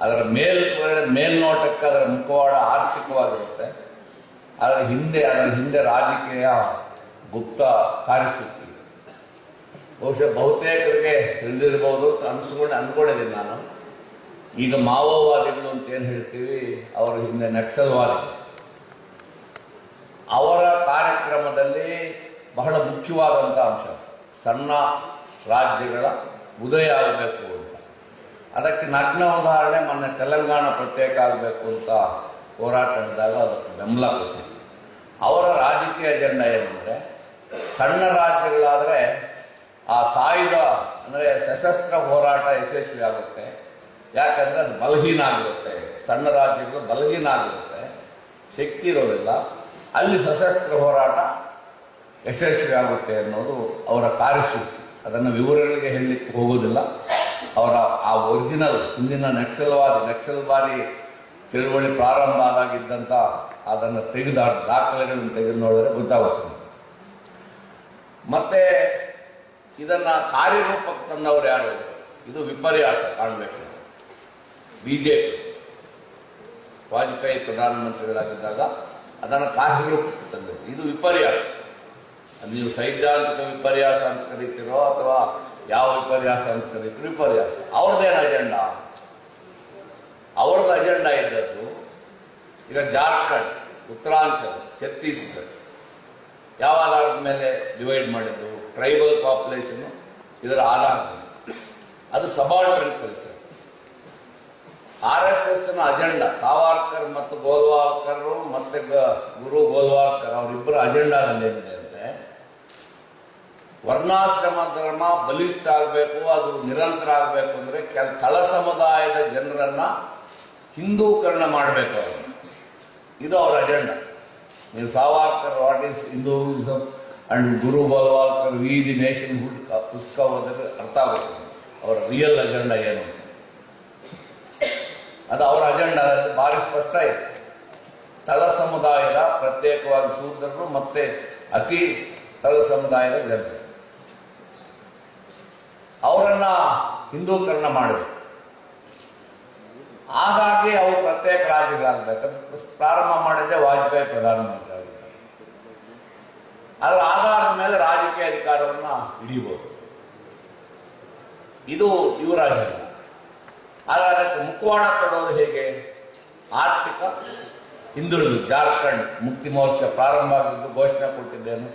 ಅದರ ಮೇಲ್ ಮೇಲ್ನೋಟಕ್ಕೆ ಅದರ ಮುಖವಾಡ ಆರ್ಥಿಕವಾಗಿರುತ್ತೆ ಅದರ ಹಿಂದೆ ಅದರ ಹಿಂದೆ ರಾಜಕೀಯ, ಗುಪ್ತ ಕಾರ್ಯಸೂಚಿ. ಬಹುಶಃ ಬಹುತೇಕರಿಗೆ ತಿಳಿದಿರಬಹುದು, ಅಂತ ಅನ್ಸ್ಕೊಂಡು, ಅನ್ಕೊಂಡಿದ್ದೀನಿ ನಾನು. ಈಗ ಮಾವೋವಾದಿಗಳು ಅಂತ ಏನು ಹೇಳ್ತೀವಿ, ಅವರ ಹಿಂದೆ ನಕ್ಸಲ್ವಾದಿ ಅವರ ಕಾರ್ಯಕ್ರಮದಲ್ಲಿ ಬಹಳ ಮುಖ್ಯವಾದಂಥ ಅಂಶ, ಸಣ್ಣ ರಾಜ್ಯಗಳ ಉದಯ ಆಗಬೇಕು. ಅದಕ್ಕೆ ನಗ್ನ ಉದಾಹರಣೆ ಮೊನ್ನೆ ತೆಲಂಗಾಣ ಪ್ರತ್ಯೇಕ ಆಗಬೇಕು ಅಂತ ಹೋರಾಟ ನಡೆದಾಗ ಅದಕ್ಕೆ ಬೆಂಬಲ ಕೊಟ್ಟಿದೆ ಅವರ ರಾಜಕೀಯ ಅಜೆಂಡಾ ಏನಂದರೆ, ಸಣ್ಣ ರಾಜ್ಯಗಳಾದರೆ ಆ ಸಾಯುಧ ಅಂದರೆ ಸಶಸ್ತ್ರ ಹೋರಾಟ ಯಶಸ್ವಿ ಆಗುತ್ತೆ. ಯಾಕಂದರೆ ಅದು ಬಲಹೀನ ಆಗಿರುತ್ತೆ ಸಣ್ಣ ರಾಜ್ಯಗಳು ಬಲಹೀನ ಆಗಿರುತ್ತೆ ಶಕ್ತಿ ಇರೋದಿಲ್ಲ. ಅಲ್ಲಿ ಸಶಸ್ತ್ರ ಹೋರಾಟ ಯಶಸ್ವಿ ಆಗುತ್ತೆ ಅನ್ನೋದು ಅವರ ಕಾರ್ಯಸೂಚಿ. ಅದನ್ನು ವಿವರಗಳಿಗೆ ಹೇಳಲಿಕ್ಕೆ ಹೋಗೋದಿಲ್ಲ. ಅವರ ಆ ಒರಿಜಿನಲ್ ಹಿಂದಿನ ನಕ್ಸಲ್ ಬಾರಿ ಚಳುವಳಿ ಪ್ರಾರಂಭ ಆದಾಗಿದ್ದಂಥ ಅದನ್ನು ತೆಗೆದ, ದಾಖಲೆಗಳನ್ನು ತೆಗೆದು ನೋಡಿದ್ರೆ ಗೊತ್ತಾಗುತ್ತೆ ಮತ್ತೆ ಇದನ್ನ ಕಾರ್ಯರೂಪಕ್ಕೆ ತಂದವರು ಯಾರು? ಇದು ವಿಪರ್ಯಾಸ ಕಾಣಬೇಕು. ಬಿಜೆಪಿ. ವಾಜಪೇಯಿ ಪ್ರಧಾನಮಂತ್ರಿಗಳಾಗಿದ್ದಾಗ ಅದನ್ನು ಕಾರ್ಯರೂಪಕ್ಕೆ ತಂದರು. ಇದು ವಿಪರ್ಯಾಸ. ನೀವು ಸೈದ್ಧಾಂತಿಕ ವಿಪರ್ಯಾಸ ಅಂತ ಕರೀತಿರೋ ಅಥವಾ ಯಾವ ವಿಪರ್ಯಾಸ ಅಂತಾರೆ ವಿಪರ್ಯಾಸ ಅವ್ರದ್ದೇನು ಅಜೆಂಡಾ ಅವ್ರದ್ದು ಅಜೆಂಡಾ ಇದ್ದದ್ದು ಈಗ ಜಾರ್ಖಂಡ್, ಉತ್ತರಾಂಚಲ, ಛತ್ತೀಸ್ಗಢ. ಯಾವ ಆಧಾರದ ಮೇಲೆ ಡಿವೈಡ್ ಮಾಡಿದ್ದು? ಟ್ರೈಬಲ್ ಪಾಪ್ಯುಲೇಷನ್ ಇದರ ಆಧಾರದ ಮೇಲೆ. ಅದು ಸಬಾಲ್ಟರ್ನ್ ಕಲ್ಚರ್ ಆರ್ ಎಸ್ ಎಸ್ನ ಅಜೆಂಡಾ ಸಾವಾರ್ಕರ್ ಮತ್ತು ಗೋಲ್ವಾಲ್ಕರ್, ಮತ್ತೆ ಗುರು ಗೋಲ್ವಾಲ್ಕರ್, ಅವರಿಬ್ಬರ ಅಜೆಂಡಾದಲ್ಲಿ ಏನಿದೆ ವರ್ಣಾಶ್ರಮ ಧರ್ಮ ಬಲಿಷ್ಠ ಆಗಬೇಕು, ಅದು ನಿರಂತರ ಆಗಬೇಕು ಅಂದರೆ ಕೆಲ ತಳ ಸಮುದಾಯದ ಜನರನ್ನ ಹಿಂದೂಕರಣ ಮಾಡಬೇಕು ಅವರು. ಇದು ಅವರ ಅಜೆಂಡಾ ನೀವು Savarkar what is Hinduism and Guru Golwalkar we the nationhood ಪುಸ್ತಕ ಓದಿದ್ರೆ ಅರ್ಥ ಆಗುತ್ತೆ. ಅವರ ರಿಯಲ್ ಅಜೆಂಡಾ ಏನು? ಅದು ಅವರ ಅಜೆಂಡಾ ಭಾರಿ ಸ್ಪಷ್ಟ ಇದೆ. ತಳ ಸಮುದಾಯದ ಪ್ರತ್ಯೇಕವಾಗಿ ಶೂದ್ರರು ಮತ್ತೆ ಅತಿ ತಳ ಸಮುದಾಯದ ಜನರು. ಅವರನ್ನ ಹಿಂದೂಕರಣ ಮಾಡಬೇಕು ಹಾಗಾಗಿ ಅವರು ಪ್ರತ್ಯೇಕ ರಾಜ್ಯಗಳಾಗಬೇಕು ಪ್ರಾರಂಭ ಮಾಡಿದ್ದೆ ವಾಜಪೇಯಿ ಪ್ರಧಾನಮಂತ್ರಿ ಆಗಿದ್ದಾರೆ ಅದರ ಆಧಾರದ ಮೇಲೆ ರಾಜಕೀಯ ಅಧಿಕಾರವನ್ನ ಹಿಡಿಯಬಹುದು. ಇದು ಯುವರಾಜ ಆದರೆ ಅದಕ್ಕೆ ಮುಖವಾಡ ಕೊಡೋದು ಹೇಗೆ? ಆರ್ಥಿಕ ಹಿಂದುಳಿದು. ಜಾರ್ಖಂಡ್ ಮುಕ್ತಿ ಮಹೋತ್ಸವ ಪ್ರಾರಂಭ ಆಗಿದ್ದು ಘೋಷಣೆ ಕೊಟ್ಟಿದ್ದೇನು.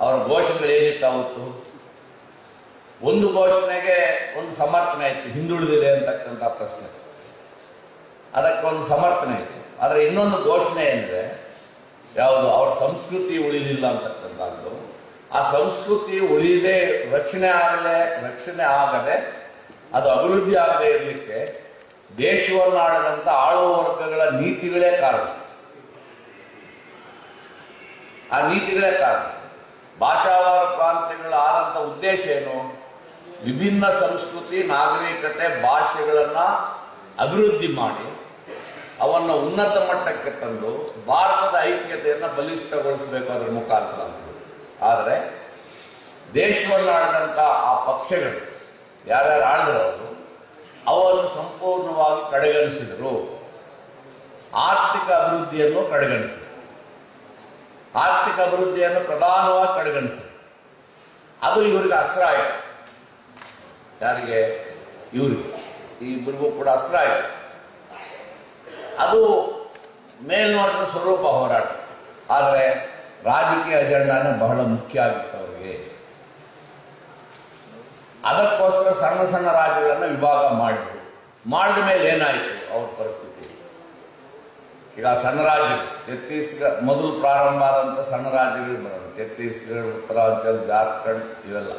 ಅವರ ಘೋಷಣೆಗಳು ಏನಿತ್ತು ಒಂದು ಘೋಷಣೆಗೆ ಒಂದು ಸಮರ್ಥನೆ ಇತ್ತು ಹಿಂದುಳಿದಿದೆ ಅಂತಕ್ಕಂಥ ಪ್ರಶ್ನೆ. ಅದಕ್ಕೆ ಒಂದು ಸಮರ್ಥನೆ ಇತ್ತು ಆದರೆ ಇನ್ನೊಂದು ಘೋಷಣೆ ಅಂದ್ರೆ ಯಾವುದು, ಅವ್ರ ಸಂಸ್ಕೃತಿ ಉಳಿಲಿಲ್ಲ ಅಂತಕ್ಕಂಥದ್ದು. ಆ ಸಂಸ್ಕೃತಿ ಉಳಿಯದೆ ರಕ್ಷಣೆ ಆಗಲೇ, ರಕ್ಷಣೆ ಆಗದೆ, ಅದು ಅಭಿವೃದ್ಧಿ ಆಗದೆ ಇರಲಿಕ್ಕೆ ದೇಶವನ್ನಾಡದಂತ ಆಳುವ ವರ್ಗಗಳ ನೀತಿಗಳೇ ಕಾರಣ. ಆ ನೀತಿಗಳೇ ಕಾರಣ. ಭಾಷಾವಾರ ಪ್ರಾಂತ್ಯಗಳ ಆದಂತ ಉದ್ದೇಶ ಏನು? ವಿಭಿನ್ನ ಸಂಸ್ಕೃತಿ, ನಾಗರಿಕತೆ, ಭಾಷೆಗಳನ್ನ ಅಭಿವೃದ್ಧಿ ಮಾಡಿ ಅವನ್ನ ಉನ್ನತ ಮಟ್ಟಕ್ಕೆ ತಂದು ಭಾರತದ ಐಕ್ಯತೆಯನ್ನ ಬಲಿಷ್ಠಗೊಳಿಸಬೇಕು ಅದರ ಮುಖಾಂತರ ಆದರೆ ದೇಶವನ್ನು ಆ ಪಕ್ಷಗಳು ಯಾರ್ಯಾರು ಆಡಿದ್ರು ಅವರು ಸಂಪೂರ್ಣವಾಗಿ ಕಡೆಗಣಿಸಿದರು. ಆರ್ಥಿಕ ಅಭಿವೃದ್ಧಿಯನ್ನು ಕಡೆಗಣಿಸಿದರು. ಆರ್ಥಿಕ ಅಭಿವೃದ್ಧಿಯನ್ನು ಪ್ರಧಾನವಾಗಿ ಕಡೆಗಣಿಸಿದರು. ಅದು ಇವರಿಗೆ ಅಸ್ತ್ರ ಆಯಿತು ಯಾರಿಗೆ? ಇವರಿಗೆ. ಈ ಇಬ್ಬರಿಗೂ ಕೂಡ ಅಸ್ತ್ರ ಆಯಿತು ಅದು ಮೇಲ್ನೋಟದ ಸ್ವರೂಪ ಹೋರಾಟ. ಆದರೆ ರಾಜಕೀಯ ಅಜೆಂಡಾನೇ ಬಹಳ ಮುಖ್ಯ ಆಗಿತ್ತು ಅವರಿಗೆ. ಅದಕ್ಕೋಸ್ಕರ ಸಣ್ಣ ಸಣ್ಣ ರಾಜ್ಯಗಳನ್ನ ವಿಭಾಗ ಮಾಡಿದ್ರು. ಮಾಡಿದ ಮೇಲೆ ಏನಾಯಿತು ಅವ್ರ ಪರಿಸ್ಥಿತಿ? ಈಗ ಸಣ್ಣ ರಾಜ್ಯಗಳು ಛತ್ತೀಸ್ಗಢ ಮೊದಲು ಪ್ರಾರಂಭ ಆದಂತ ಸಣ್ಣ ರಾಜ್ಯಗಳು ಬರೋದು ಛತ್ತೀಸ್ಗಢ ಉತ್ತರಾಂಚಲ್, ಜಾರ್ಖಂಡ್ ಇವೆಲ್ಲ.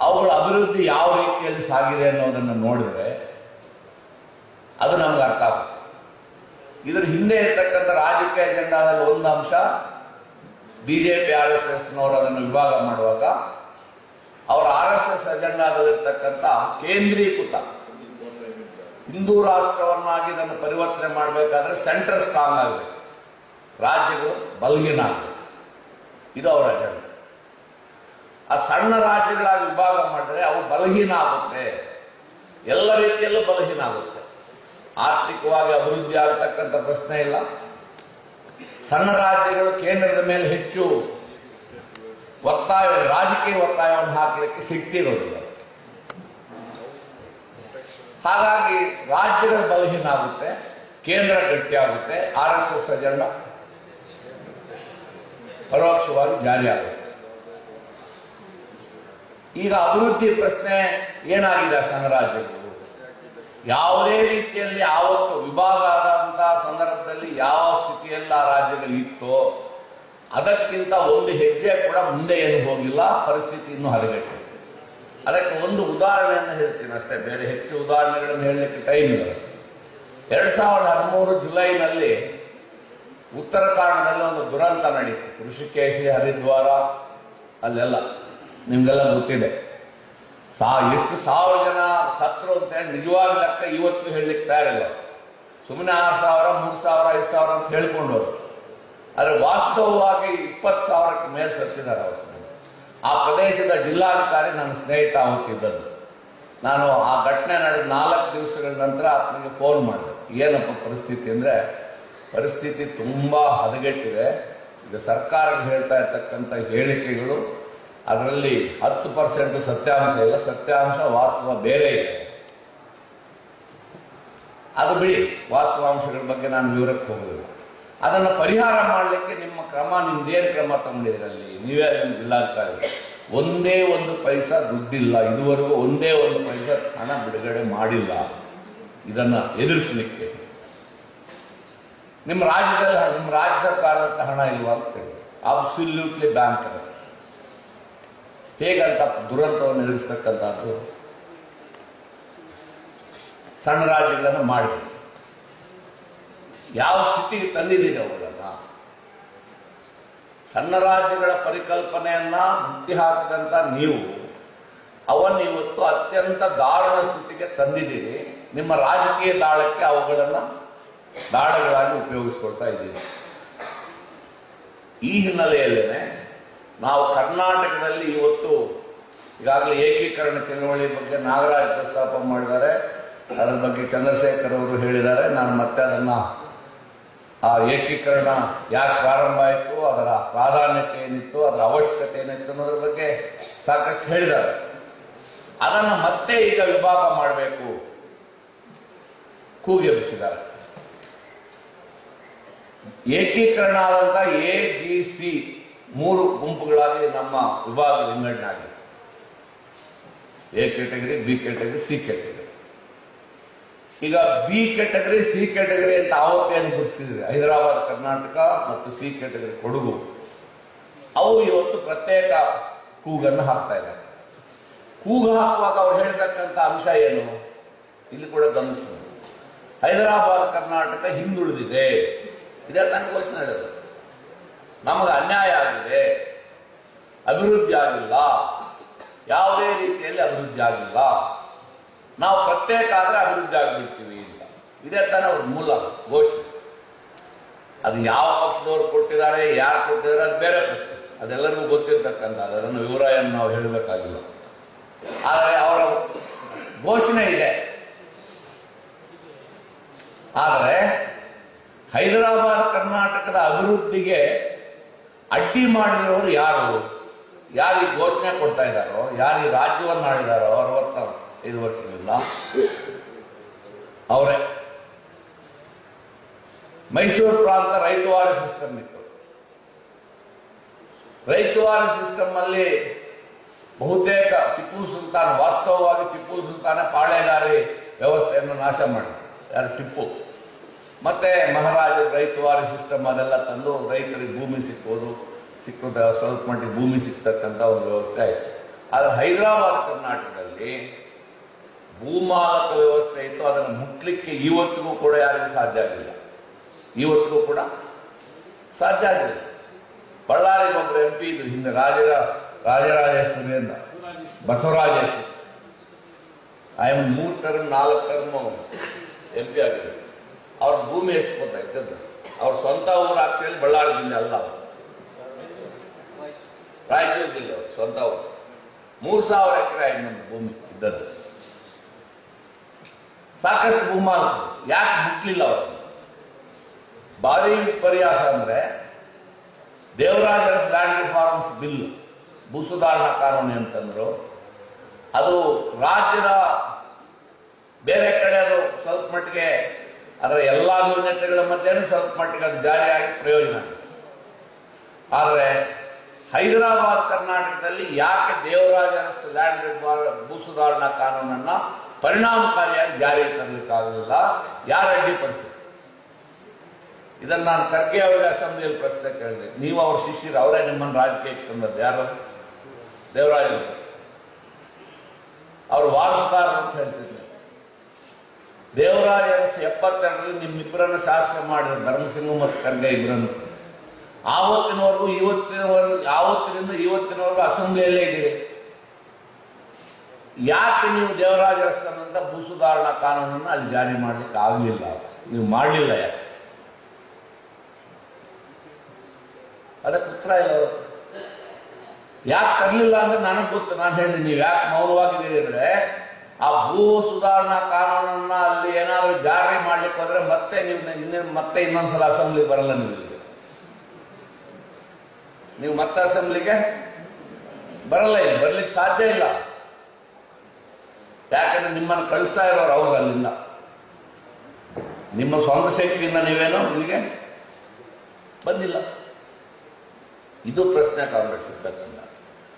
ಅವುಗಳ ಅಭಿವೃದ್ಧಿ ಯಾವ ರೀತಿಯಲ್ಲಿ ಸಾಗಿದೆ ಅನ್ನೋದನ್ನು ನೋಡಿದ್ರೆ ಅದು ನಮ್ಗೆ ಅರ್ಥ ಆಗುತ್ತೆ. ಇದರ ಹಿಂದೆ ಇರ್ತಕ್ಕಂಥ ರಾಜಕೀಯ ಅಜೆಂಡಾದಲ್ಲಿ ಒಂದು ಅಂಶ ಬಿಜೆಪಿ, ಆರ್ ಎಸ್ ಎಸ್ ನವರು ಅದನ್ನು ವಿಭಾಗ ಮಾಡುವಾಗ ಅವರ ಆರ್ ಎಸ್ ಎಸ್ ಅಜೆಂಡಾದಲ್ಲಿರ್ತಕ್ಕಂಥ ಕೇಂದ್ರೀಕೃತ ಹಿಂದೂ ರಾಷ್ಟ್ರವನ್ನಾಗಿ ಇದನ್ನು ಪರಿವರ್ತನೆ ಮಾಡಬೇಕಾದ್ರೆ ಸೆಂಟರ್ ಸ್ಟ್ರಾಂಗ್ ಆಗಬೇಕು ರಾಜ್ಯಗಳು ಬಲ್ಗಿನ ಆಗಬೇಕು ಇದು ಅವರ ಅಜೆಂಡಾ. ಆ ಸಣ್ಣ ರಾಜ್ಯಗಳಾಗಿ ವಿಭಾಗ ಮಾಡಿದ್ರೆ ಅವು ಬಲಹೀನ ಆಗುತ್ತೆ. ಎಲ್ಲ ರೀತಿಯಲ್ಲೂ ಬಲಹೀನ ಆಗುತ್ತೆ. ಆರ್ಥಿಕವಾಗಿ ಅಭಿವೃದ್ಧಿ ಆಗತಕ್ಕಂಥ ಪ್ರಶ್ನೆ ಇಲ್ಲ. ಸಣ್ಣ ರಾಜ್ಯಗಳು ಕೇಂದ್ರದ ಮೇಲೆ ಹೆಚ್ಚು ಒತ್ತಾಯ, ರಾಜಕೀಯ ಒತ್ತಾಯವನ್ನು ಹಾಕಲಿಕ್ಕೆ ಸಿಗ್ತಿರೋದಿಲ್ಲ ಹಾಗಾಗಿ ರಾಜ್ಯದ ಬಲಹೀನ ಆಗುತ್ತೆ, ಕೇಂದ್ರ ಗಟ್ಟಿಯಾಗುತ್ತೆ, ಆರ್ ಎಸ್ ಎಸ್ ಅಜೆಂಡ ಪರೋಕ್ಷವಾಗಿ ಜಾರಿಯಾಗುತ್ತೆ. ಈಗ ಅಭಿವೃದ್ಧಿ ಪ್ರಶ್ನೆ ಏನಾಗಿದೆ ಸಂಘರಾಜ್ಯಗಳು ರಾಜ್ಯಗಳು ಯಾವುದೇ ರೀತಿಯಲ್ಲಿ ಯಾವತ್ತು ವಿಭಾಗ ಆದಂತಹ ಸಂದರ್ಭದಲ್ಲಿ ಯಾವ ಸ್ಥಿತಿಯಲ್ಲಿ ಆ ರಾಜ್ಯಗಳು ಇತ್ತೋ, ಅದಕ್ಕಿಂತ ಒಂದು ಹೆಜ್ಜೆ ಕೂಡ ಮುಂದೆ ಏನು ಹೋಗಿಲ್ಲ, ಪರಿಸ್ಥಿತಿ ಇನ್ನೂ ಹದಗೆಟ್ಟಿದೆ. ಅದಕ್ಕೆ ಒಂದು ಉದಾಹರಣೆಯನ್ನು ಹೇಳ್ತೀನಿ ಅಷ್ಟೇ, ಬೇರೆ ಹೆಚ್ಚು ಉದಾಹರಣೆಗಳನ್ನು ಹೇಳಲಿಕ್ಕೆ ಟೈಮ್ ಇಲ್ಲ. ಎರಡ್ ಸಾವಿರದ ಹದಿಮೂರು ಜುಲೈನಲ್ಲಿ ಉತ್ತರ ಕಾರಣದಲ್ಲಿ ಒಂದು ದುರಂತ ನಡೀತು ಋಷಿಕೇಶಿ ಹರಿದ್ವಾರ, ಅಲ್ಲೆಲ್ಲ. ನಿಮ್ಗೆಲ್ಲ ಗೊತ್ತಿದೆ. ಸಾ, ಎಷ್ಟು ಸಾವಿರ ಜನ ಸತ್ರು ಅಂತ ಹೇಳಿ ನಿಜವಾದ ಲೆಕ್ಕ ಇವತ್ತು ಹೇಳಲಿಕ್ಕೆ ತಯಾರಿಲ್ಲ. ಸುಮ್ಮನೆ ಆರು ಸಾವಿರ, ಮೂರು ಸಾವಿರ, ಐದು ಸಾವಿರ ಅಂತ ಹೇಳ್ಕೊಂಡವರು. ಆದರೆ ವಾಸ್ತವವಾಗಿ ಇಪ್ಪತ್ತು ಸಾವಿರಕ್ಕೆ ಮೇಲೆ ಸತ್ತಿದ್ದಾರೆ ಅವರು. ಆ ಪ್ರದೇಶದ ಜಿಲ್ಲಾಧಿಕಾರಿ ನನ್ನ ಸ್ನೇಹಿತ ಆಗುತ್ತಿದ್ದದ್ದು. ನಾನು ಆ ಘಟನೆ ನಡೆದ ನಾಲ್ಕು ದಿವಸಗಳ ನಂತರ ಆತನಿಗೆ ಫೋನ್ ಮಾಡಿದೆ. ಏನಪ್ಪ ಪರಿಸ್ಥಿತಿ ಅಂದರೆ, ಪರಿಸ್ಥಿತಿ ತುಂಬ ಹದಗೆಟ್ಟಿದೆ. ಇದು ಸರ್ಕಾರಕ್ಕೆ ಹೇಳ್ತಾ ಇರ್ತಕ್ಕಂಥ ಹೇಳಿಕೆಗಳು ಅದರಲ್ಲಿ ಹತ್ತು ಪರ್ಸೆಂಟ್ ಸತ್ಯಾಂಶ ಇಲ್ಲ, ಸತ್ಯಾಂಶ ವಾಸ್ತವ ಬೇರೆ ಇದೆ. ಅದು ಬಿಡಿ, ವಾಸ್ತವಾಂಶಗಳ ಬಗ್ಗೆ ನಾನು ವಿವರಕ್ಕೆ ಹೋಗುದಿಲ್ಲ. ಅದನ್ನು ಪರಿಹಾರ ಮಾಡಲಿಕ್ಕೆ ನಿಮ್ಮ ಕ್ರಮ ನಿಮ್ದೇನು ಕ್ರಮ ತಗೊಂಡಿದ್ರಲ್ಲಿ ನೀವೇ ನಿಮ್ಮ ಜಿಲ್ಲಾಧಿಕಾರಿ ಒಂದೇ ಒಂದು ಪೈಸಾ ದುಡ್ಡಿಲ್ಲ, ಇದುವರೆಗೂ ಒಂದೇ ಒಂದು ಪೈಸಾ ಹಣ ಬಿಡುಗಡೆ ಮಾಡಿಲ್ಲ. ಇದನ್ನ ಎದುರಿಸಲಿಕ್ಕೆ. ನಿಮ್ಮ ರಾಜ್ಯದಲ್ಲಿ, ನಿಮ್ಮ ರಾಜ್ಯ ಸರ್ಕಾರದ ಹಣ ಇಲ್ವಾ ಅಂತ ಕೇಳಿ ಅಬ್ಸಲ್ಯೂಟ್ಲಿ ಬ್ಯಾಂಕ್ ಹೇಗಂತ ದುರಂತವನ್ನು ಎದುರಿಸ್ತಕ್ಕಂಥದ್ದು ಸಣ್ಣ ರಾಜ್ಯಗಳನ್ನು ಮಾಡಿ ಯಾವ ಸ್ಥಿತಿಗೆ ತಂದಿದ್ದೀರಿ ಅವುಗಳನ್ನ ಸಣ್ಣ ರಾಜ್ಯಗಳ ಪರಿಕಲ್ಪನೆಯನ್ನ ಹುಟ್ಟಿ ಹಾಕಿದಂತ ನೀವು, ಅವನ್ನ ಇವತ್ತು ಅತ್ಯಂತ ದಾಳದ ಸ್ಥಿತಿಗೆ ತಂದಿದ್ದೀರಿ. ನಿಮ್ಮ ರಾಜಕೀಯ ದಾಳಕ್ಕೆ ಅವುಗಳನ್ನ ದಾಳಗಳಾಗಿ ಉಪಯೋಗಿಸ್ಕೊಳ್ತಾ ಇದ್ದೀರಿ. ಈ ಹಿನ್ನೆಲೆಯಲ್ಲೇನೆ ನಾವು ಕರ್ನಾಟಕದಲ್ಲಿ ಇವತ್ತು ಈಗಾಗಲೇ ಏಕೀಕರಣ ಚಳವಳಿ ಬಗ್ಗೆ ನಾಗರಾಜ್ ಪ್ರಸ್ತಾಪ ಮಾಡಿದ್ದಾರೆ. ಅದರ ಬಗ್ಗೆ ಚಂದ್ರಶೇಖರ್ ಅವರು ಹೇಳಿದ್ದಾರೆ. ನಾನು ಮತ್ತೆ ಅದನ್ನು ಆ ಏಕೀಕರಣ ಯಾಕೆ ಪ್ರಾರಂಭ ಆಯಿತು, ಅದರ ಪ್ರಾಧಾನ್ಯತೆ ಏನಿತ್ತು, ಅದರ ಅವಶ್ಯಕತೆ ಏನಿತ್ತು ಅನ್ನೋದ್ರ ಬಗ್ಗೆ ಸಾಕಷ್ಟು ಹೇಳಿದ್ದಾರೆ. ಅದನ್ನು ಮತ್ತೆ ಈಗ ವಿಭಾಗ ಮಾಡಬೇಕು. ಕೂಗೆಬ್ಬಿಸಿದ್ದಾರೆ ಏಕೀಕರಣ ಆದಂತ ಎ ಬಿ ಸಿ ಮೂರು ಗುಂಪುಗಳಾಗಿ ನಮ್ಮ ವಿಭಾಗ ವಿಂಗಡಣೆ ಆಗಿದೆ A category B category C category ಈಗ ಬಿ ಕ್ಯಾಟಗರಿ ಸಿ ಕ್ಯಾಟಗರಿ ಅಂತ ಆವತ್ತೆಯನ್ನು ಗುರುತಿಸಿದ್ರೆ ಹೈದರಾಬಾದ್, ಕರ್ನಾಟಕ ಮತ್ತು ಸಿ ಕ್ಯಾಟಗರಿ ಕೊಡಗು, ಅವು ಇವತ್ತು ಪ್ರತ್ಯೇಕ ಕೂಗನ್ನು ಹಾಕ್ತಾ ಇದ್ದಾರೆ. ಕೂಗು ಹಾಕುವಾಗ ಅವ್ರು ಹೇಳ್ತಕ್ಕಂಥ ಅಂಶ ಏನು? ಇಲ್ಲಿ ಕೂಡ ಗಮನಿಸಬೇಕು ಹೈದರಾಬಾದ್, ಕರ್ನಾಟಕ ಹಿಂದುಳಿದಿದೆ. ಇದೆಲ್ಲ ತನ್ನ ಘೋಷಣೆ ಹೇಳಿದ್ರು ನಮಗೆ ಅನ್ಯಾಯ ಆಗಿದೆ, ಅಭಿವೃದ್ಧಿ ಆಗಿಲ್ಲ, ಯಾವುದೇ ರೀತಿಯಲ್ಲಿ ಅಭಿವೃದ್ಧಿ ಆಗಿಲ್ಲ. ನಾವು ಪ್ರತ್ಯೇಕ ಆದರೆ ಅಭಿವೃದ್ಧಿ ಆಗಿಬಿಡ್ತೀವಿ ಅಂತ. ಇದೇ ತಾನೇ ಅವ್ರ ಮೂಲ ಘೋಷಣೆ. ಅದು ಯಾವ ಪಕ್ಷದವರು ಕೊಟ್ಟಿದ್ದಾರೆ, ಯಾರು ಕೊಟ್ಟಿದ್ದಾರೆ ಅದು ಬೇರೆ ಪ್ರಶ್ನೆ. ಅದೆಲ್ಲರಿಗೂ ಗೊತ್ತಿರ್ತಕ್ಕಂಥ ಅದನ್ನು ವಿವರ ಏನು ನಾವು ಹೇಳಬೇಕಾಗಿಲ್ಲ. ಆದರೆ ಅವರ ಘೋಷಣೆ ಇದೆ. ಆದರೆ ಹೈದರಾಬಾದ್ ಕರ್ನಾಟಕದ ಅಭಿವೃದ್ಧಿಗೆ ಅಡ್ಡಿ ಮಾಡಿರೋರು ಯಾರು? ಯಾರು ಈ ಘೋಷಣೆ ಕೊಡ್ತಾ ಇದ್ದಾರೋ ಯಾರು ಈ ರಾಜ್ಯವನ್ನು ಆಡಿದಾರೋ ಅರವತ್ತ ಐದು ವರ್ಷದಿಂದ ಅವರೇ. ಮೈಸೂರು ಪ್ರಾಂತ ರೈತವಾರಿ ಸಿಸ್ಟಮ್ ಇತ್ತು. ರೈತವಾರಿ ಸಿಸ್ಟಮ್ ಅಲ್ಲಿ ಬಹುತೇಕ ಟಿಪ್ಪು ಸುಲ್ತಾನ್ ವಾಸ್ತವವಾಗಿ ಟಿಪ್ಪು ಸುಲ್ತಾನ ಪಾಳೆಗಾರಿ ವ್ಯವಸ್ಥೆಯನ್ನು ನಾಶ ಮಾಡಿದ್ರು. ಯಾರು? ಟಿಪ್ಪು. ಮತ್ತೆ ಮಹಾರಾಜ ರೈತವಾರಿ ಸಿಸ್ಟಮ್ ಅದೆಲ್ಲ ತಂದು ರೈತರಿಗೆ ಭೂಮಿ ಸಿಕ್ಕೋದು ಸಿಕ್ಕದ ಸ್ವಲ್ಪ ಮಟ್ಟಿಗೆ ಭೂಮಿ ಸಿಗ್ತಕ್ಕಂಥ ಒಂದು ವ್ಯವಸ್ಥೆ ಆಯಿತು. ಆದರೆ ಹೈದರಾಬಾದ್, ಕರ್ನಾಟಕದಲ್ಲಿ ಭೂಮಾಲಕ ವ್ಯವಸ್ಥೆ ಇತ್ತು, ಅದನ್ನು ಮುಟ್ಲಿಕ್ಕೆ ಇವತ್ತಿಗೂ ಕೂಡ ಯಾರಿಗೂ ಸಾಧ್ಯ ಆಗಿಲ್ಲ. ಇವತ್ತಿಗೂ ಕೂಡ ಸಾಧ್ಯ ಆಗಿಲ್ಲ ಬಳ್ಳಾರಿ ಒಬ್ಬರು ಎಂ ಪಿ ಇದ್ರು, ಹಿಂದೆ ರಾಜರ ರಾಜರಾಜೇಶ್ವರಿ ಅಂತ ಬಸವರಾಜೇಶ್ವರಿ ಐ ಎಂ ಮೂರು ಟರ್ಮ್ ನಾಲ್ಕು ಟರ್ಮ್ ಎಂ ಪಿ ಆಗಿದ್ರು. ಅವ್ರ ಭೂಮಿ ಎಷ್ಟು ಗೊತ್ತಾಯ್ತದ ಅವ್ರ ಸ್ವಂತ ಊರು ಆಕ್ಚುಲಿ ಬಳ್ಳಾರಿ ಜಿಲ್ಲೆ ಅಲ್ಲ ಅವರು ರಾಯಚೂರು ಜಿಲ್ಲೆ ಅವರು ಸ್ವಂತ ಊರು. ಮೂರು ಸಾವಿರ ಎಕರೆ ನಮ್ಮ ಭೂಮಿ ಇದ್ದದ್ದು. ಸಾಕಷ್ಟು ಬಹುಮಾನ ಯಾಕೆ ಮುಟ್ಲಿಲ್ಲ ಅವರು? ಭಾರಿ ವಿಪರ್ಯಾಸ ಅಂದ್ರೆ Devaraja Urs land reforms bill ಭೂ ಸುಧಾರಣಾ ಕಾನೂನು ಅಂತಂದ್ರು. ಅದು ರಾಜ್ಯದ ಬೇರೆ ಕಡೆ ಅದು ಸ್ವಲ್ಪ ಮಟ್ಟಿಗೆ ಅದರ ಎಲ್ಲ ನ್ಯೂನತೆಗಳ ಮಧ್ಯೆ ಸ್ವಲ್ಪ ಮಟ್ಟಿಗೆ ಅದು ಜಾರಿಯಾಗಿ ಪ್ರಯೋಜನ ಆದರೆ ಹೈದರಾಬಾದ್ ಕರ್ನಾಟಕದಲ್ಲಿ ಯಾಕೆ ದೇವರಾಜ ಲ್ಯಾಂಡ್ ಭೂ ಸುಧಾರಣಾ ಕಾನೂನನ್ನ ಪರಿಣಾಮಕಾರಿಯಾಗಿ ಜಾರಿಗೆ ತರಲಿಕ್ಕಾಗಲಿಲ್ಲ ಯಾರು ಅಡ್ಡಿಪಡಿಸಿದ್ರು ಇದನ್ನ ನಾನು ಖರ್ಗೆ ಅವರಿಗೆ ಅಸೆಂಬ್ಲಿಯಲ್ಲಿ ಪ್ರಶ್ನೆ ಕೇಳಿದೆ. ನೀವು ಅವ್ರ ಶಿಷ್ಯರು, ಅವರೇ ನಿಮ್ಮನ್ನು ರಾಜಕೀಯಕ್ಕೆ ತಂದದ್ದು. ಯಾರು? ದೇವರಾಜ ಅವರು ವಾರಸ್ದಾರರು ಅಂತ ಹೇಳ್ತಿದ್ರು. ಅರಸು ಎಪ್ಪತ್ತೆರಡರಲ್ಲಿ ನಿಮ್ಮಿಬ್ಬರನ್ನ ಶಾಸನ ಮಾಡಿದ್ರು ಧರ್ಮಸಿಂಹ ಮತ್ತು ಖರ್ಗ ಇಬ್ಬರನ್ನು ಆವತ್ತಿನವರೆಗೂ ಇವತ್ತಿನವರೆಗೂ ಆವತ್ತಿನಿಂದ ಇವತ್ತಿನವರೆಗೂ ಅಸೆಂಬ್ಲಿಯಲ್ಲೇ ಇದ್ದೀರಿ. ಯಾಕೆ ನೀವು ದೇವರಾಜ ಅರಸ್ತನಂತ ಭೂ ಸುಧಾರಣಾ ಕಾನೂನನ್ನು ಅಲ್ಲಿ ಜಾರಿ ಮಾಡಲಿಕ್ಕೆ ಆಗಲಿಲ್ಲ? ನೀವು ಮಾಡಲಿಲ್ಲ ಯಾಕೆ? ಅದಕ್ಕೆ ಉತ್ತರ ಇಲ್ಲ ಯಾಕೆ ತರಲಿಲ್ಲ ಅಂದ್ರೆ ನನಗೆ ಗೊತ್ತು, ನಾನು ಹೇಳಿ ನೀವು ಯಾಕೆ ಮೌನವಾಗಿದ್ದೀರಿ ಅಂದ್ರೆ ಆ ಭೂ ಸುಧಾರಣಾ ಕಾನೂನನ್ನ ಅಲ್ಲಿ ಏನಾದ್ರು ಜಾರಿ ಮಾಡ್ಲಿಕ್ಕೆ ಹೋದ್ರೆ ಮತ್ತೆ ನೀವು ಇನ್ನೊಂದು ಮತ್ತೆ ಇನ್ನೊಂದ್ಸಲ ಅಸೆಂಬ್ಲಿ ಬರಲ್ಲ ನೀವು ನೀವು ಮತ್ತೆ ಅಸೆಂಬ್ಲಿಗೆ ಬರಲ್ಲ ಇಲ್ಲಿ, ಬರ್ಲಿಕ್ಕೆ ಸಾಧ್ಯ ಇಲ್ಲ. ಯಾಕಂದ್ರೆ ನಿಮ್ಮನ್ನು ಕಳಿಸ್ತಾ ಇರೋರು ಅವ್ರು ಅಲ್ಲಿಂದ. ನಿಮ್ಮ ಸ್ವಂತ ಶಕ್ತಿಯಿಂದ ನೀವೇನೋ ಇಲ್ಲಿಗೆ ಬಂದಿಲ್ಲ. ಇದು ಪ್ರಶ್ನೆ ಕಾಂಗ್ರೆಸ್ ಇರ್ತಕ್ಕಂಥ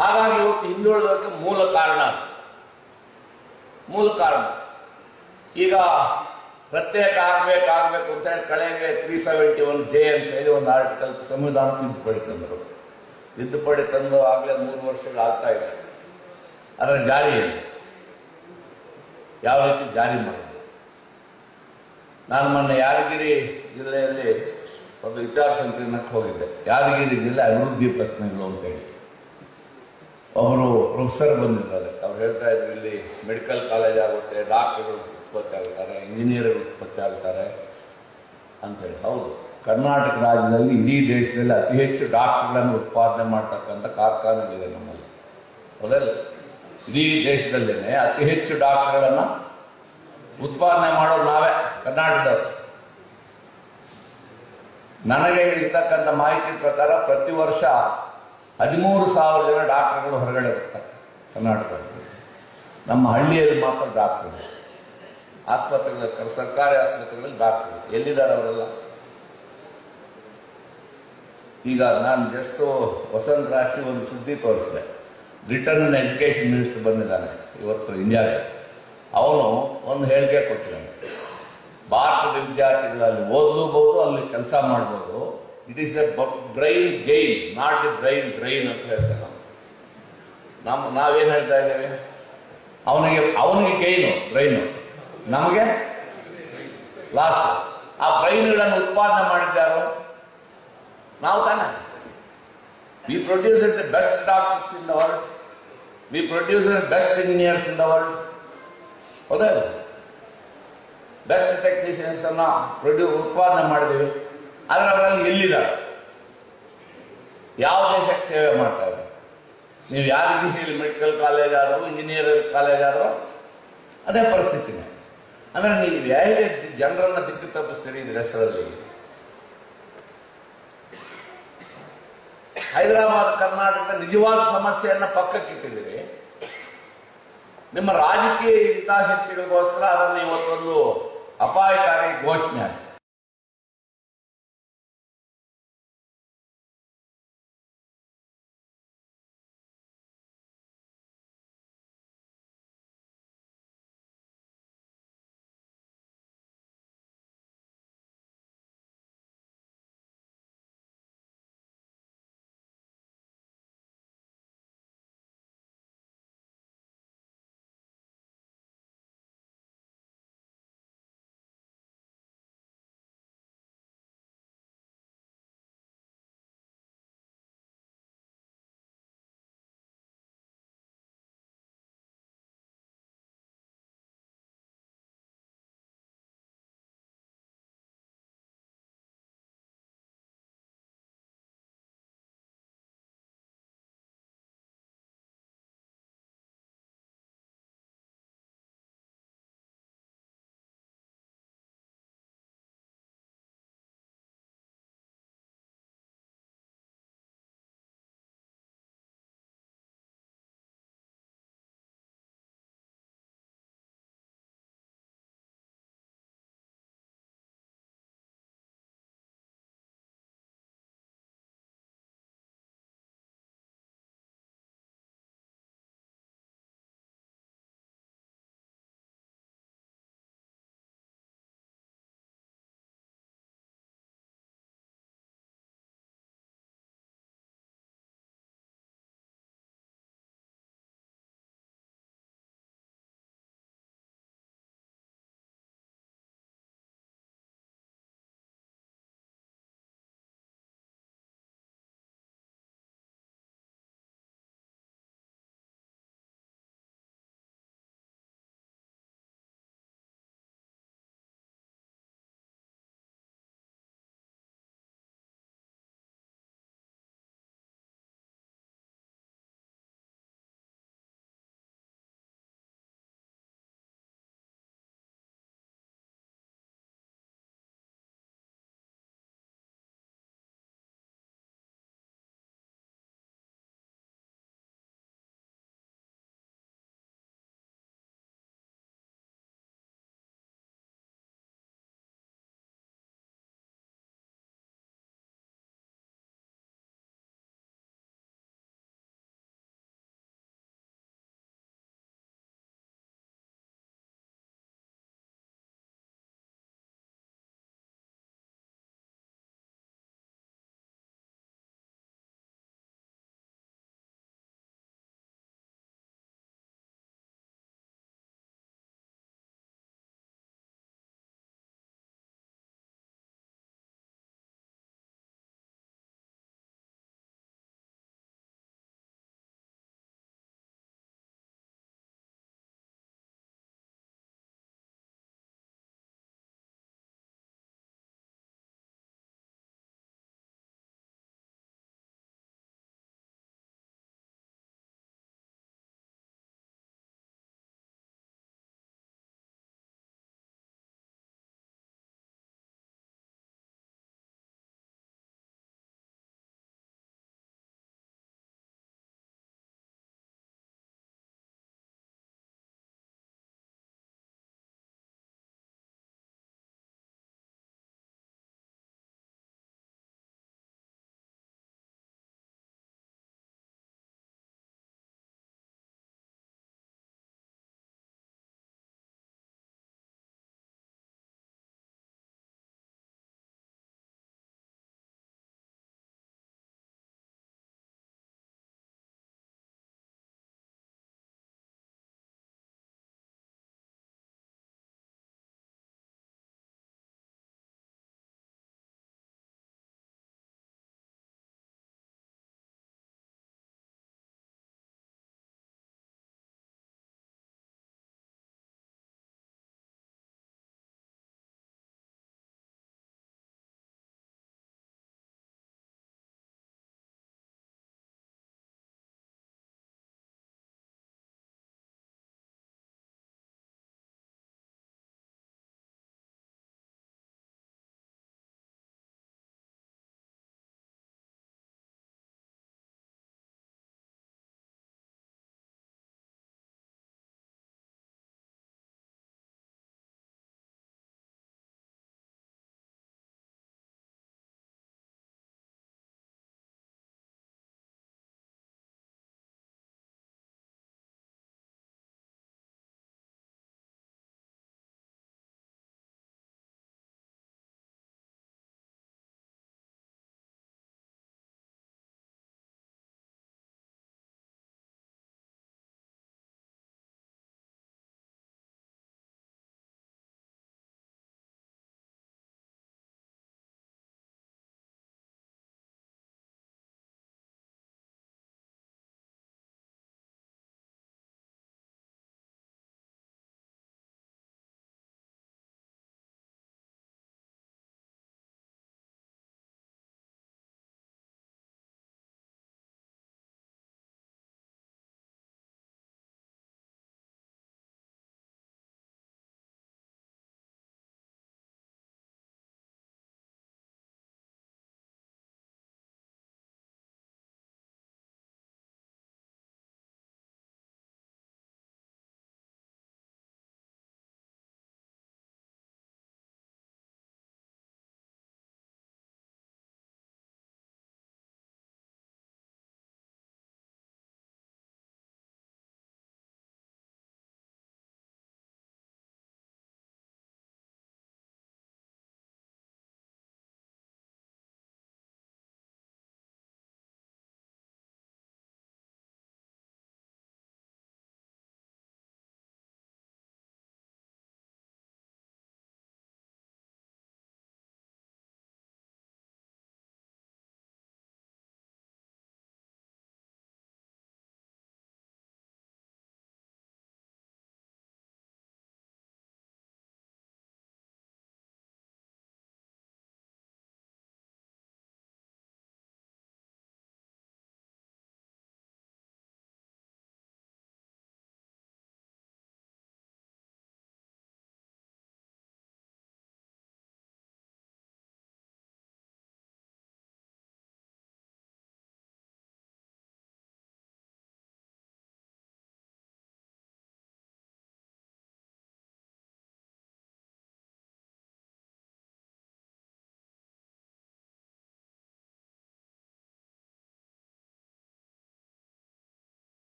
ಹಾಗಾಗಿ ಇವತ್ತು ಹಿಂದುಳಿದಕ್ಕೆ ಮೂಲ ಕಾರಣ. ಮೂಲ ಕಾರಣ. ಈಗ ಪ್ರತ್ಯೇಕ ಆಗ್ಬೇಕಾಗಬೇಕು ಅಂತ ಹೇಳಿ ಕಳೆಗೆ ತ್ರೀ ಸೆವೆಂಟಿ ಒನ್ ಜೆ ಅಂತ ಹೇಳಿ ಒಂದು ಆರ್ಟಿಕಲ್ ಸಂವಿಧಾನ ತಿದ್ದುಪಡಿ ತಂದರು. ತಿದ್ದುಪಡಿ ತಂದು ಆಗ್ಲೇ ಮೂರು ವರ್ಷಗಳಾಗ್ತಾ ಇದೆ. ಅದರ ಜಾರಿ ಯಾವ ರೀತಿ ಜಾರಿ ಮಾಡಿದೆ? ನಾನು ಮೊನ್ನೆ ಯಾದಗಿರಿ ಜಿಲ್ಲೆಯಲ್ಲಿ ಒಂದು ವಿಚಾರ ಸಂಕಿರಣಕ್ಕೆ ಹೋಗಿದ್ದೆ. ಯಾದಗಿರಿ ಜಿಲ್ಲೆ ಅಭಿವೃದ್ಧಿ ಪ್ರಶ್ನೆಗಳು ಅಂತ ಒಬ್ಬರು ಪ್ರೊಫೆಸರ್ ಬಂದಿದ್ದಾರೆ. ಅವ್ರು ಹೇಳ್ತಾ ಇದ್ರು, ಇಲ್ಲಿ ಮೆಡಿಕಲ್ ಕಾಲೇಜ್ ಆಗುತ್ತೆ ಡಾಕ್ಟರ್ಗಳು ಉತ್ಪತ್ತಿ ಆಗ್ತಾರೆ ಇಂಜಿನಿಯರ್ಗಳು ಉತ್ಪತ್ತಿ ಆಗ್ತಾರೆ ಅಂತ ಹೇಳಿ. ಹೌದು. ಕರ್ನಾಟಕ ರಾಜ್ಯದಲ್ಲಿ ಇಡೀ ದೇಶದಲ್ಲಿ ಅತಿ ಹೆಚ್ಚು ಡಾಕ್ಟರ್ಗಳನ್ನು ಉತ್ಪಾದನೆ ಮಾಡ್ತಕ್ಕಂಥ ಕಾರ್ಖಾನೆಗಳಿದೆ ನಮ್ಮಲ್ಲಿ. ಹೌದಲ್ಲ? ಇಡೀ ದೇಶದಲ್ಲೇನೆ ಅತಿ ಹೆಚ್ಚು ಡಾಕ್ಟರ್ಗಳನ್ನು ಉತ್ಪಾದನೆ ಮಾಡೋರು ನಾವೇ, ಕರ್ನಾಟಕದವರು. ನನಗೆ ಇರ್ತಕ್ಕಂಥ ಮಾಹಿತಿ ಪ್ರಕಾರ ಪ್ರತಿ ವರ್ಷ ಹದಿಮೂರು ಸಾವಿರ ಜನ ಡಾಕ್ಟರ್ಗಳು ಹೊರಗಡೆ ಬರ್ತಾರೆ ಕರ್ನಾಟಕದಲ್ಲಿ. ನಮ್ಮ ಹಳ್ಳಿಯಲ್ಲಿ ಮಾತ್ರ ಡಾಕ್ಟರ್ ಆಸ್ಪತ್ರೆಗಳ ಸರ್ಕಾರಿ ಆಸ್ಪತ್ರೆಗಳಲ್ಲಿ ಡಾಕ್ಟರ್ ಎಲ್ಲಿದ್ದಾರೆ ಅವರೆಲ್ಲ? ಈಗ ನಾನು ಜಸ್ಟ್ ವಸಂತ ರಾಶಿ ಒಂದು ಸುದ್ದಿ ತೋರಿಸಿದೆ. ಬ್ರಿಟನ್ ಎಜುಕೇಶನ್ ಮಿನಿಸ್ಟರ್ ಬಂದಿದ್ದಾನೆ ಇವತ್ತು ಇಂಡಿಯಾಗೆ ಅವನು ಒಂದು ಹೇಳಿಕೆ ಕೊಟ್ಟಿದ್ದಾನೆ. ಭಾರತದ ವಿದ್ಯಾರ್ಥಿಗಳಲ್ಲಿ ಓದಲೂಬಹುದು, ಅಲ್ಲಿ ಕೆಲಸ ಮಾಡ್ಬೋದು. It is a brain gain not a brain drain ಅಂತ ಹೇಳ್ತೇವೆ ನಾವು. ನಮ್ಮ, ನಾವೇನ್ ಹೇಳ್ತಾ ಇದ್ದೇವೆ? ಅವನಿಗೆ ಅವನಿಗೆ ಗೈನು ಬ್ರೈನು ನಮಗೆ ಲಾಸ್ ಆ ಬ್ರೈನ್ಗಳನ್ನು ಉತ್ಪಾದನೆ ಮಾಡಿದ್ದಾರೋ ನಾವು ತಾನೆ. We produce the best doctors in the world we produce best engineers in the world ಹೌದಾ? ಬೆಸ್ಟ್ ಟೆಕ್ನಿಷಿಯನ್ಸ್ ಅನ್ನ ಪ್ರೊಡ್ಯೂ ಉತ್ಪಾದನೆ ಮಾಡಿದ್ದೀವಿ. ಆದ್ರೆ ಅವರಲ್ಲಿ ಎಲ್ಲಿದ್ದಾರೆ? ಯಾವ ದೇಶಕ್ಕೆ ಸೇವೆ ಮಾಡ್ತಾರೆ ನೀವು ಯಾರಿಗೆ ಹೇಳಿ ಮೆಡಿಕಲ್ ಕಾಲೇಜ್ ಆದರೂ ಇಂಜಿನಿಯರಿಂಗ್ ಕಾಲೇಜ್ ಆದರೂ? ಅದೇ ಪರಿಸ್ಥಿತಿನೇ ಅಂದ್ರೆ ನೀವು ಯಾವುದೇ ಜನರನ್ನ ದಿಕ್ಕು ತಪ್ಪಿಸ್ತೀರಿ ಇದ್ರ ಹೆಸರಲ್ಲಿ. ಹೈದರಾಬಾದ್ ಕರ್ನಾಟಕದ ನಿಜವಾದ ಸಮಸ್ಯೆಯನ್ನ ಪಕ್ಕಕ್ಕಿಟ್ಟಿದ್ದೀರಿ. ನಿಮ್ಮ ರಾಜಕೀಯ ಹಿತಾಸಕ್ತಿಗಳಿಗೋಸ್ಕರ ಅದನ್ನು ಇವತ್ತೊಂದು ಅಪಾಯಕಾರಿ ಘೋಷಣೆ ಆಗಿದೆ.